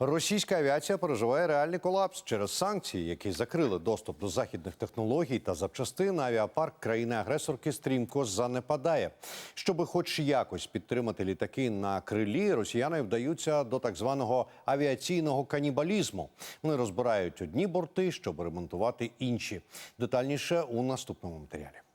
Російська авіація переживає реальний колапс через санкції, які закрили доступ до західних технологій та запчастин. Авіапарк країни-агресорки стрімко занепадає. Щоби хоч якось підтримати літаки на крилі, росіяни вдаються до так званого авіаційного канібалізму. Вони розбирають одні борти, щоб ремонтувати інші. Детальніше у наступному матеріалі.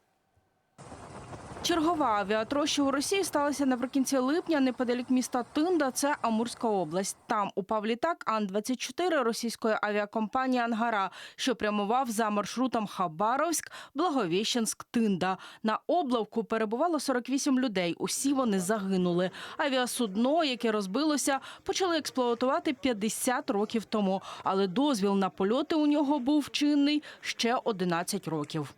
Чергова авіатроща у Росії сталася наприкінці липня неподалік міста Тинда, це Амурська область. Там упав літак Ан-24 російської авіакомпанії «Ангара», що прямував за маршрутом Хабаровськ, Благовіщенськ, Тинда. На облавку перебувало 48 людей. Усі вони загинули. Авіасудно, яке розбилося, почали експлуатувати 50 років тому. Але дозвіл на польоти у нього був чинний ще 11 років.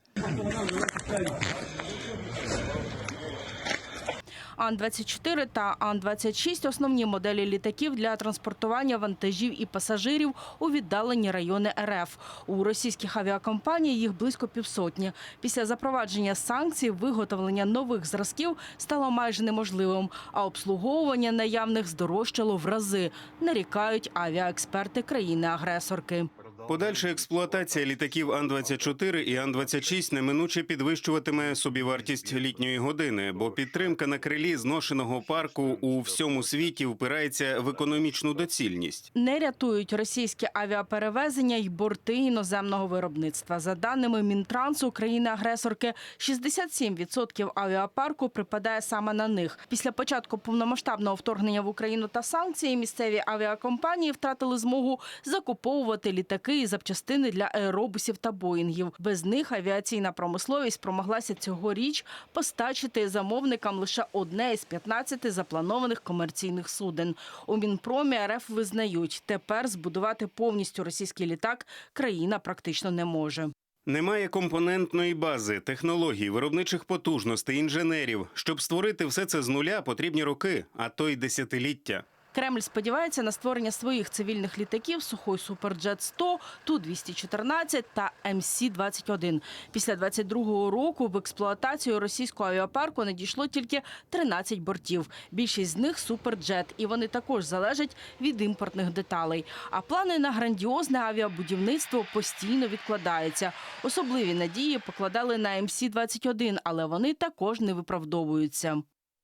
Ан-24 та Ан-26 – основні моделі літаків для транспортування вантажів і пасажирів у віддалені райони РФ. У російських авіакомпаній їх близько півсотні. Після запровадження санкцій виготовлення нових зразків стало майже неможливим, а обслуговування наявних здорожчало в рази, нарікають авіаексперти країни-агресорки. Подальша експлуатація літаків Ан-24 і Ан-26 неминуче підвищуватиме собівартість літньої години, бо підтримка на крилі зношеного парку у всьому світі впирається в економічну доцільність. Не рятують російські авіаперевезення й борти іноземного виробництва. За даними Мінтрансу країни-агресорки, 67% авіапарку припадає саме на них. Після початку повномасштабного вторгнення в Україну та санкції місцеві авіакомпанії втратили змогу закуповувати літаки і запчастини для аеробусів та боїнгів. Без них авіаційна промисловість промоглася цьогоріч постачити замовникам лише одне із 15 запланованих комерційних суден. У Мінпромі РФ визнають, тепер збудувати повністю російський літак країна практично не може. Немає компонентної бази, технологій, виробничих потужностей, інженерів. Щоб створити все це з нуля, потрібні роки, а то й десятиліття. Кремль сподівається на створення своїх цивільних літаків Сухой Суперджет 100 Ту-214 та МС-21. Після 22-го року в експлуатацію російського авіапарку надійшло тільки 13 бортів. Більшість з них Суперджет, і вони також залежать від імпортних деталей. А плани на грандіозне авіабудівництво постійно відкладаються. Особливі надії покладали на МС-21, але вони також не виправдовуються.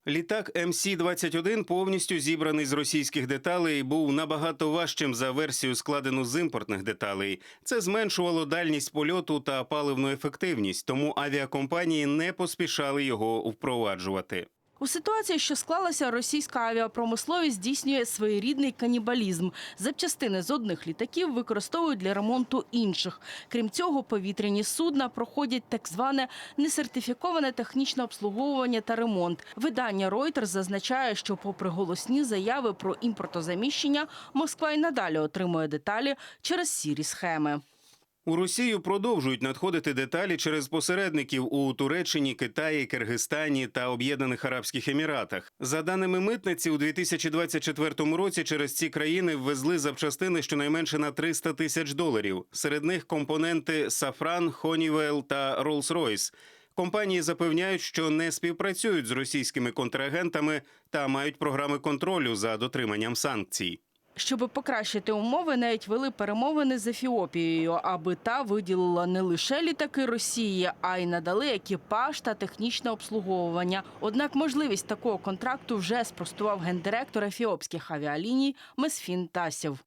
Літак МС-21 повністю зібраний з російських деталей був набагато важчим за версію, складену з імпортних деталей. Це зменшувало дальність польоту та паливну ефективність, тому авіакомпанії не поспішали його впроваджувати. У ситуації, що склалася, російська авіапромисловість здійснює своєрідний канібалізм. Запчастини з одних літаків використовують для ремонту інших. Крім цього, повітряні судна проходять так зване несертифіковане технічне обслуговування та ремонт. Видання Reuters зазначає, що, попри голосні заяви про імпортозаміщення, Москва й надалі отримує деталі через сірі схеми. У Росію продовжують надходити деталі через посередників у Туреччині, Китаї, Киргизстані та Об'єднаних Арабських Еміратах. За даними митниці, у 2024 році через ці країни ввезли запчастини щонайменше на 300 тисяч доларів. Серед них компоненти Safran, Honeywell та Rolls-Royce. Компанії запевняють, що не співпрацюють з російськими контрагентами та мають програми контролю за дотриманням санкцій. Щоб покращити умови, навіть вели перемовини з Ефіопією, аби та виділила не лише літаки Росії, а й надали екіпаж та технічне обслуговування. Однак можливість такого контракту вже спростував гендиректор ефіопських авіаліній Месфін Тасів.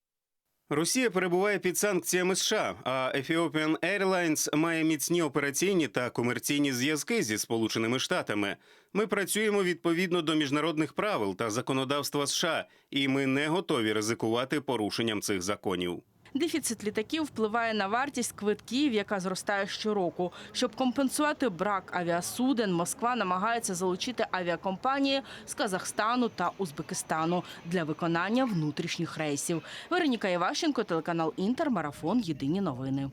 Росія перебуває під санкціями США, а Ethiopian Airlines має міцні операційні та комерційні зв'язки зі Сполученими Штатами. Ми працюємо відповідно до міжнародних правил та законодавства США, і ми не готові ризикувати порушенням цих законів. Дефіцит літаків впливає на вартість квитків, яка зростає щороку. Щоб компенсувати брак авіасуден, Москва намагається залучити авіакомпанії з Казахстану та Узбекистану для виконання внутрішніх рейсів. Вероніка Іващенко, телеканал Інтер, марафон Єдині новини.